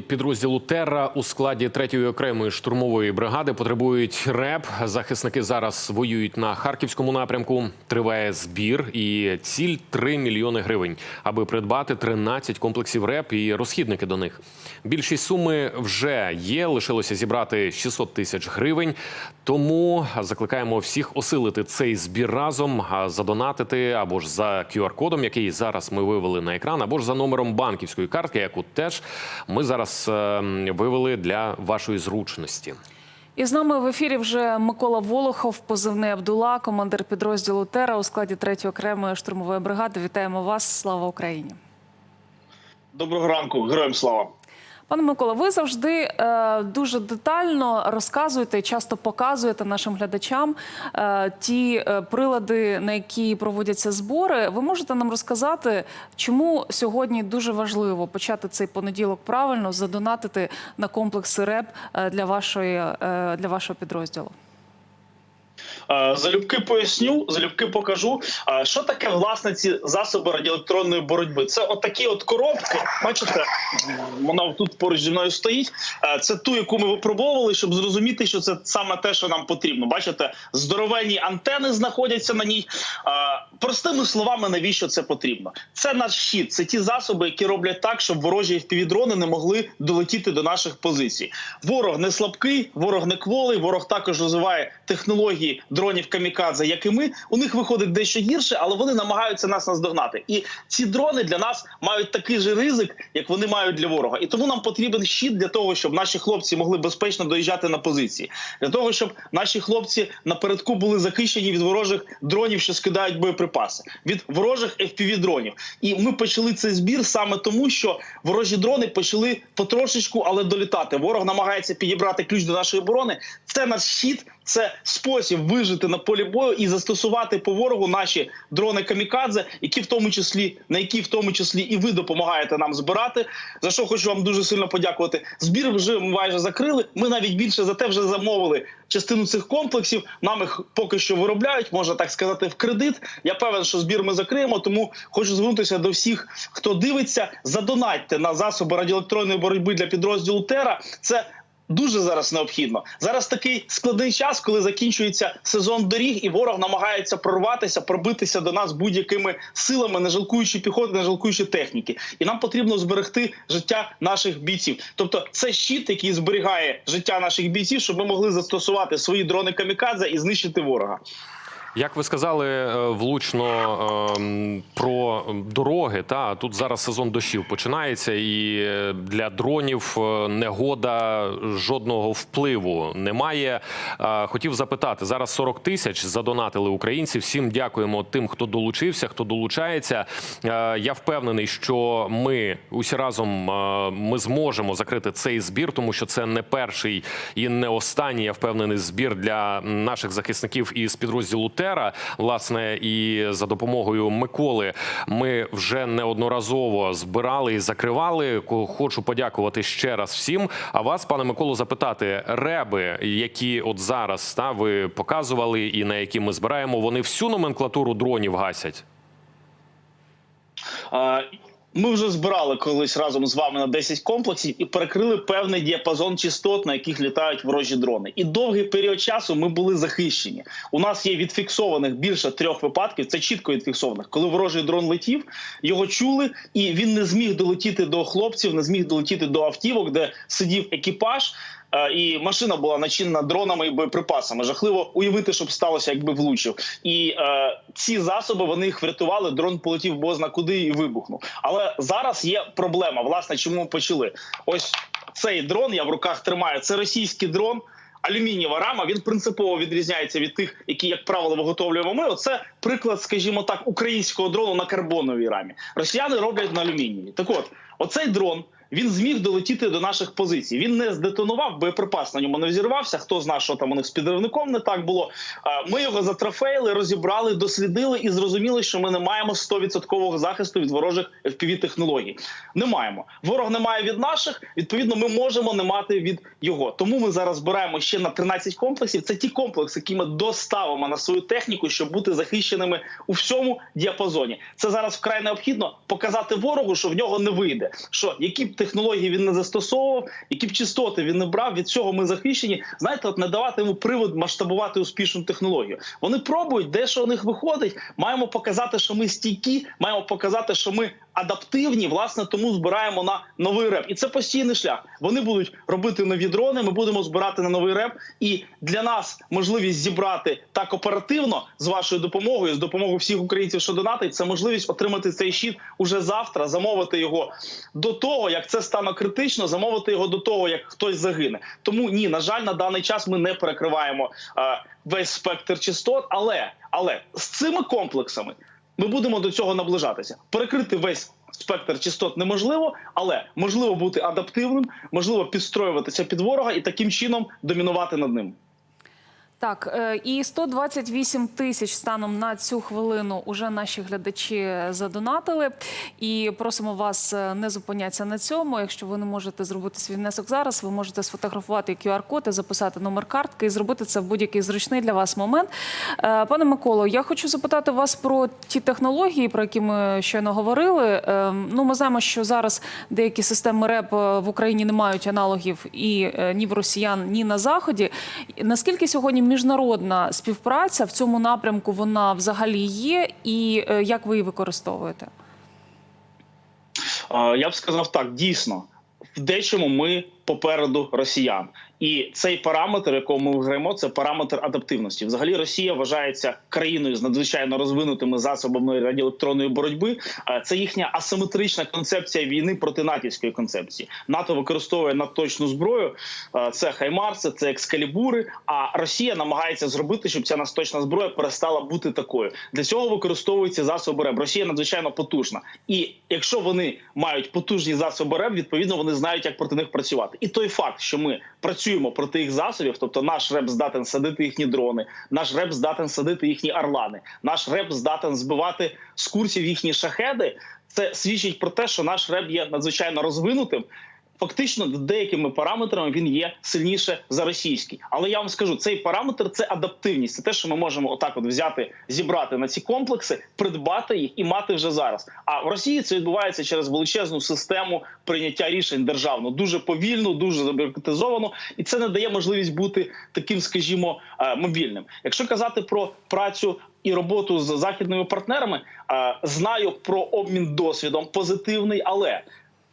Підрозділу Терра у складі третьої окремої штурмової бригади потребують РЕП. Захисники зараз воюють на харківському напрямку. Триває збір і ціль 3 мільйони гривень, аби придбати 13 комплексів РЕП і розхідники до них. Більшість суми вже є. Лишилося зібрати 600 тисяч гривень. Тому закликаємо всіх осилити цей збір разом, задонатити або ж за QR-кодом, який зараз ми вивели на екран, або ж за номером банківської картки, яку теж ми зараз е, вивели для вашої зручності. І з нами в ефірі вже Микола Волохов, позивний Абдула, командир підрозділу Тера у складі 3-ї окремої штурмової бригади. Вітаємо вас! Слава Україні! Доброго ранку, героям слава. Пане Микола, ви завжди е, дуже детально розказуєте часто показуєте нашим глядачам е, ті е, прилади, на які проводяться збори. Ви можете нам розказати, чому сьогодні дуже важливо почати цей понеділок правильно задонатити на комплекси РЕП е, для вашої е, для вашого підрозділу? Залюбки поясню, залюбки покажу. Що таке власне ці засоби радіоелектронної боротьби? Це отакі от коробки. Бачите, вона тут поруч зі мною стоїть. Це ту, яку ми випробовували, щоб зрозуміти, що це саме те, що нам потрібно. Бачите, здоровенні антени знаходяться на ній. Простими словами, навіщо це потрібно? Це наш щит, це ті засоби, які роблять так, щоб ворожі впівдрони не могли долетіти до наших позицій. Ворог не слабкий, ворог не кволий, ворог також розвиває технології дронів камікадзе, як і ми. У них виходить дещо гірше, але вони намагаються нас наздогнати. І ці дрони для нас мають такий же ризик, як вони мають для ворога. І тому нам потрібен щит для того, щоб наші хлопці могли безпечно доїжджати на позиції, для того, щоб наші хлопці напередку були захищені від ворожих дронів, що скидають боєприпаси, від ворожих fpv дронів. І ми почали цей збір саме тому, що ворожі дрони почали потрошечку, але долітати. Ворог намагається підібрати ключ до нашої оборони. Це наш щит. Це спосіб вижити на полі бою і застосувати по ворогу наші дрони камікадзе, які в тому числі на які в тому числі і ви допомагаєте нам збирати. За що хочу вам дуже сильно подякувати. Збір вже майже закрили. Ми навіть більше за те вже замовили частину цих комплексів. Нам їх поки що виробляють, можна так сказати, в кредит. Я певен, що збір ми закриємо. Тому хочу звернутися до всіх, хто дивиться. Задонатьте на засоби радіоелектронної боротьби для підрозділу Тера. Це Дуже зараз необхідно. Зараз такий складний час, коли закінчується сезон доріг, і ворог намагається прорватися, пробитися до нас будь-якими силами, не жалкуючи піхоти, не жалкуючи техніки. І нам потрібно зберегти життя наших бійців. Тобто, це щит, який зберігає життя наших бійців, щоб ми могли застосувати свої дрони камікадзе і знищити ворога. Як ви сказали е, влучно ем, про дороги, та тут зараз сезон дощів починається, і е, для дронів е, негода жодного впливу немає. Хотів запитати зараз 40 тисяч задонатили українці. Всім дякуємо тим, хто долучився, хто долучається. Я впевнений, що ми усі разом ми зможемо закрити цей збір, тому що це не перший і не останній. Я впевнений збір для наших захисників із підрозділу Тера. Власне, і за допомогою Миколи ми вже неодноразово збирали і закривали. Хочу подякувати ще раз всім. А вас, пане Миколу, запитати реби, які от зараз та ви показували, і на які ми збираємо, вони всю номенклатуру дронів гасять. Ми вже збирали колись разом з вами на 10 комплексів і перекрили певний діапазон частот, на яких літають ворожі дрони. І довгий період часу ми були захищені. У нас є відфіксованих більше трьох випадків. Це чітко відфіксованих. Коли ворожий дрон летів, його чули, і він не зміг долетіти до хлопців, не зміг долетіти до автівок, де сидів екіпаж. Е, І машина була начинена дронами і боєприпасами. Жахливо уявити, що б сталося, якби влучив. І е, ці засоби вони їх врятували. Дрон полетів бозна куди і вибухнув. Але зараз є проблема. Власне, чому почали? Ось цей дрон я в руках тримаю. Це російський дрон. Алюмінієва рама він принципово відрізняється від тих, які, як правило, виготовлюємо ми. Оце приклад, скажімо так, українського дрону на карбоновій рамі. Росіяни роблять на алюмінієві. Так от, оцей дрон. Він зміг долетіти до наших позицій. Він не здетонував, боєприпас на ньому не взірвався. Хто знає, що там у них з підривником не так було. Ми його затрофеїли, розібрали, дослідили і зрозуміли, що ми не маємо 100% захисту від ворожих fpv технологій. Не маємо. Ворог не має від наших. Відповідно, ми можемо не мати від його. Тому ми зараз збираємо ще на 13 комплексів. Це ті комплекси, які ми доставимо на свою техніку, щоб бути захищеними у всьому діапазоні. Це зараз вкрай необхідно показати ворогу, що в нього не вийде. Що які технології він не застосовував, які б частоти він не брав, від цього ми захищені. Знаєте, от надавати йому привод масштабувати успішну технологію. Вони пробують, де що у них виходить. Маємо показати, що ми стійкі, маємо показати, що ми адаптивні. Власне, тому збираємо на новий реп. І це постійний шлях. Вони будуть робити нові дрони. Ми будемо збирати на новий реп. І для нас можливість зібрати так оперативно з вашою допомогою, з допомогою всіх українців, що донатить, це можливість отримати цей щит уже завтра, замовити його до того, як це стане критично, замовити його до того, як хтось загине. Тому ні, на жаль, на даний час ми не перекриваємо е, весь спектр частот, але але з цими комплексами ми будемо до цього наближатися. Перекрити весь спектр частот неможливо, але можливо бути адаптивним, можливо підстроюватися під ворога і таким чином домінувати над ним. Так, е, і 128 тисяч станом на цю хвилину уже наші глядачі задонатили. І просимо вас е, не зупинятися на цьому. Якщо ви не можете зробити свій внесок зараз, ви можете сфотографувати QR-код і записати номер картки і зробити це в будь-який зручний для вас момент. Е, Пане Миколо, я хочу запитати вас про ті технології, про які ми щойно говорили. Ну, ми знаємо, що зараз деякі системи РЕП в Україні не мають аналогів і ні в росіян, ні на заході. Наскільки сьогодні міжнародна співпраця в цьому напрямку вона взагалі є, і е, як ви її використовуєте? Я б сказав так, дійсно, в дечому ми попереду росіян. І цей параметр, якому ми граємо, це параметр адаптивності. Взагалі, Росія вважається країною з надзвичайно розвинутими засобами радіоелектронної боротьби. Це їхня асиметрична концепція війни проти натівської концепції. НАТО використовує надточну зброю. Це хаймарси, це екскалібури. А Росія намагається зробити, щоб ця насточна зброя перестала бути такою. Для цього використовуються засоби РЕБ. Росія надзвичайно потужна. І якщо вони мають потужні засоби РЕБ, відповідно вони знають, як проти них працювати. І той факт, що ми працюємо проти їх засобів, тобто наш реп здатен садити їхні дрони, наш реп здатен садити їхні орлани, наш реп здатен збивати з курсів їхні шахеди. Це свідчить про те, що наш реп є надзвичайно розвинутим. Фактично, деякими параметрами він є сильніше за російський. Але я вам скажу, цей параметр це адаптивність. Це те, що ми можемо отак от взяти, зібрати на ці комплекси, придбати їх і мати вже зараз. А в Росії це відбувається через величезну систему прийняття рішень державно, дуже повільно, дуже забюрократизовано, і це не дає можливість бути таким, скажімо, е, мобільним. Якщо казати про працю. І роботу з західними партнерами е, знаю про обмін досвідом позитивний, але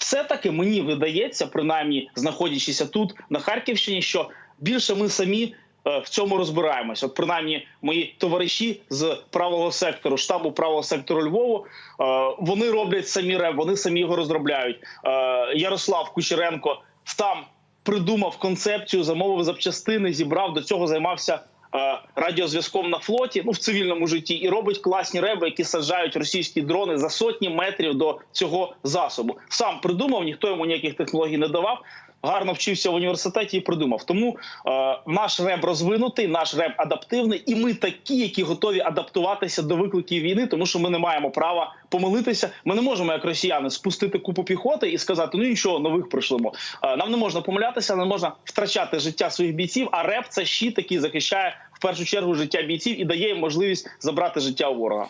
все-таки мені видається, принаймні знаходячися тут на Харківщині, що більше ми самі е, в цьому розбираємося. От принаймні мої товариші з правого сектору, штабу правого сектору Львову, е, вони роблять самі реп, вони самі його розробляють. Е, Ярослав Кучеренко там придумав концепцію, замовив запчастини, зібрав до цього займався. Е, Радіозв'язком на флоті, ну в цивільному житті, і робить класні реби, які саджають російські дрони за сотні метрів до цього засобу. Сам придумав, ніхто йому ніяких технологій не давав. Гарно вчився в університеті і придумав. Тому е, наш реп розвинутий, наш реп адаптивний, і ми такі, які готові адаптуватися до викликів війни, тому що ми не маємо права помилитися. Ми не можемо, як росіяни, спустити купу піхоти і сказати: ну нічого, нових пришлемо. Е, нам не можна помилятися, не можна втрачати життя своїх бійців. А реп це щит, який захищає в першу чергу життя бійців і дає їм можливість забрати життя у ворога.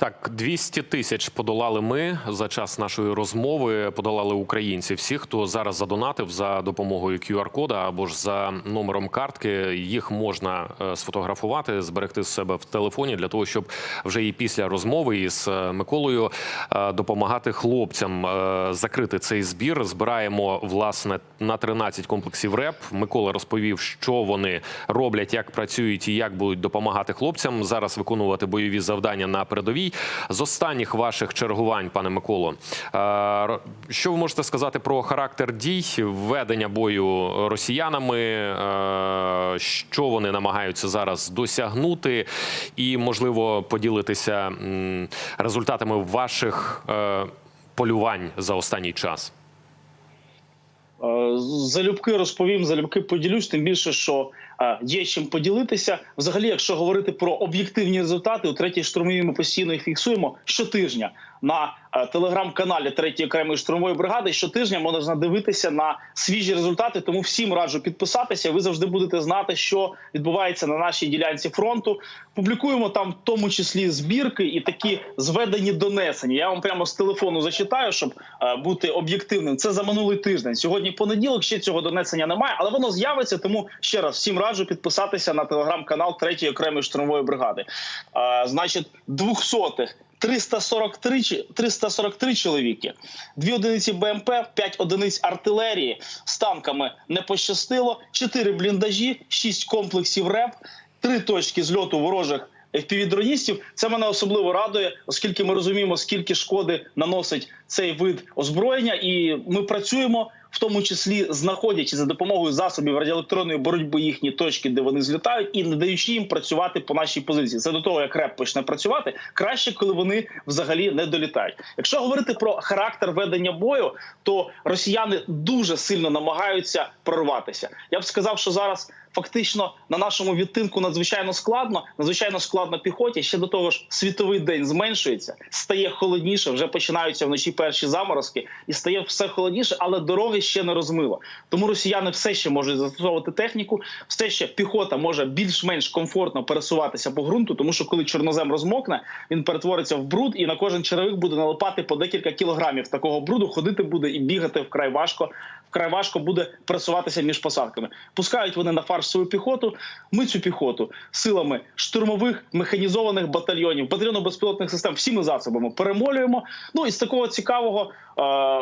Так, 200 тисяч подолали ми за час нашої розмови. Подолали українці. Всі, хто зараз задонатив за допомогою QR-кода або ж за номером картки, їх можна е, сфотографувати, зберегти з себе в телефоні для того, щоб вже і після розмови із е, Миколою е, допомагати хлопцям закрити цей збір. Збираємо власне на 13 комплексів РЕП. Микола розповів, що вони роблять, як працюють і як будуть допомагати хлопцям зараз виконувати бойові завдання на передовій. З останніх ваших чергувань, пане Миколо, е, що ви можете сказати про характер дій ведення бою росіянами? е, Що вони намагаються зараз досягнути, і можливо поділитися результатами ваших е, полювань за останній час? Е, Залюбки розповім, залюбки поділюсь, тим більше, що е, є чим поділитися. Взагалі, якщо говорити про об'єктивні результати, у третій штурмовій ми постійно їх фіксуємо щотижня на телеграм-каналі третьої окремої штурмової бригади. Щотижня можна дивитися на свіжі результати. Тому всім раджу підписатися. Ви завжди будете знати, що відбувається на нашій ділянці фронту. Публікуємо там, в тому числі, збірки і такі зведені донесення. Я вам прямо з телефону зачитаю, щоб е, бути об'єктивним. Це за минулий тиждень. Сьогодні понеділок ще цього донесення немає, але воно з'явиться. Тому ще раз всім раджу підписатися на телеграм-канал третьої окремої штурмової бригади. Е, значить, двохсотих. 343, чи- 343 чоловіки, дві одиниці БМП, п'ять одиниць артилерії з танками не пощастило, чотири бліндажі, шість комплексів РЕП, три точки зльоту ворожих FPV-дроністів. Це мене особливо радує, оскільки ми розуміємо, скільки шкоди наносить цей вид озброєння, і ми працюємо. В тому числі знаходячи за допомогою засобів радіоелектронної боротьби їхні точки, де вони злітають, і не даючи їм працювати по нашій позиції. Це до того, як РЕП почне працювати, краще, коли вони взагалі не долітають. Якщо говорити про характер ведення бою, то росіяни дуже сильно намагаються прорватися. Я б сказав, що зараз фактично на нашому відтинку надзвичайно складно, надзвичайно складно піхоті. Ще до того ж, світовий день зменшується, стає холодніше. Вже починаються вночі перші заморозки, і стає все холодніше, але дороги ще не розмило. Тому росіяни все ще можуть застосовувати техніку, все ще піхота може більш-менш комфортно пересуватися по ґрунту, тому що коли чорнозем розмокне, він перетвориться в бруд, і на кожен черевик буде налипати по декілька кілограмів такого бруду. Ходити буде і бігати вкрай важко. Вкрай важко буде пересуватися між посадками. Пускають вони на фарш свою піхоту. Ми цю піхоту силами штурмових механізованих батальйонів, батальйону безпілотних систем, всіми засобами перемолюємо. Ну і з такого цікавого е,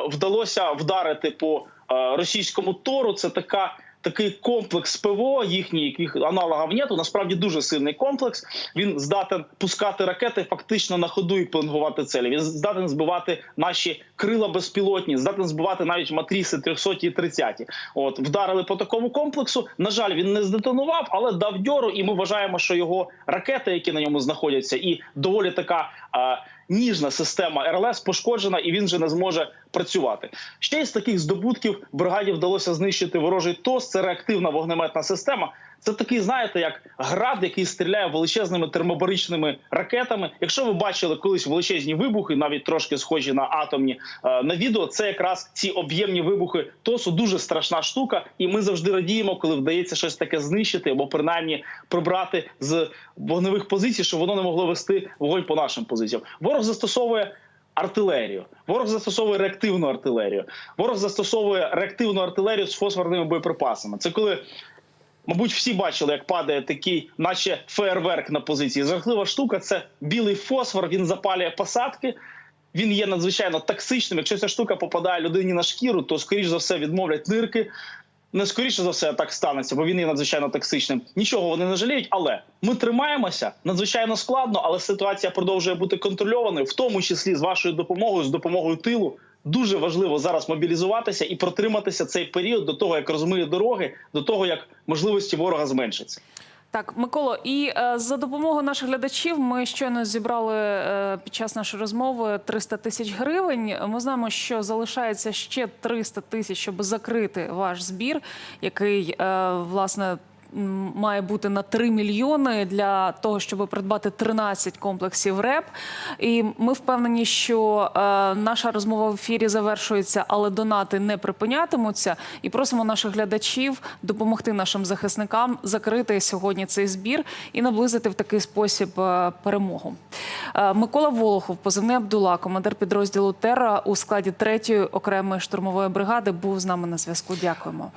вдалося вдарити по е, російському тору. Це така. Такий комплекс ПВО, їхній яких аналогів нету. Насправді дуже сильний комплекс. Він здатен пускати ракети фактично на ходу і пленгувати цілі. Він здатен збивати наші крила безпілотні, здатен збивати навіть матріси 300 і 30. От вдарили по такому комплексу. На жаль, він не здетонував, але дав дьору. І ми вважаємо, що його ракети, які на ньому знаходяться, і доволі така. Ніжна система РЛС пошкоджена, і він вже не зможе працювати. Ще із таких здобутків бригаді вдалося знищити ворожий ТОС. Це реактивна вогнеметна система. Це такий, знаєте, як град, який стріляє величезними термобаричними ракетами. Якщо ви бачили колись величезні вибухи, навіть трошки схожі на атомні е, на відео, це якраз ці об'ємні вибухи ТОСу дуже страшна штука, і ми завжди радіємо, коли вдається щось таке знищити або принаймні прибрати з вогневих позицій, щоб воно не могло вести вогонь по нашим позиціям. Ворог застосовує. Артилерію, ворог застосовує реактивну артилерію. Ворог застосовує реактивну артилерію з фосфорними боєприпасами. Це коли Мабуть, всі бачили, як падає такий, наче фейерверк на позиції. Жахлива штука це білий фосфор. Він запалює посадки. Він є надзвичайно токсичним. Якщо ця штука попадає людині на шкіру, то скоріш за все відмовлять нирки. Не скоріше за все так станеться, бо він є надзвичайно токсичним. Нічого вони не жаліють, але ми тримаємося надзвичайно складно, але ситуація продовжує бути контрольованою, в тому числі з вашою допомогою, з допомогою тилу. Дуже важливо зараз мобілізуватися і протриматися цей період до того, як розмиє дороги, до того як можливості ворога зменшаться. Так, Миколо, і е, за допомогою наших глядачів ми щойно зібрали е, під час нашої розмови 300 тисяч гривень. Ми знаємо, що залишається ще 300 тисяч, щоб закрити ваш збір, який е, власне. Має бути на 3 мільйони для того, щоб придбати 13 комплексів РЕП. І ми впевнені, що е, наша розмова в ефірі завершується, але донати не припинятимуться. І просимо наших глядачів допомогти нашим захисникам закрити сьогодні цей збір і наблизити в такий спосіб е, перемогу. Е, Микола Волохов, позивний Абдула, командир підрозділу Терра у складі 3-ї окремої штурмової бригади, був з нами на зв'язку. Дякуємо.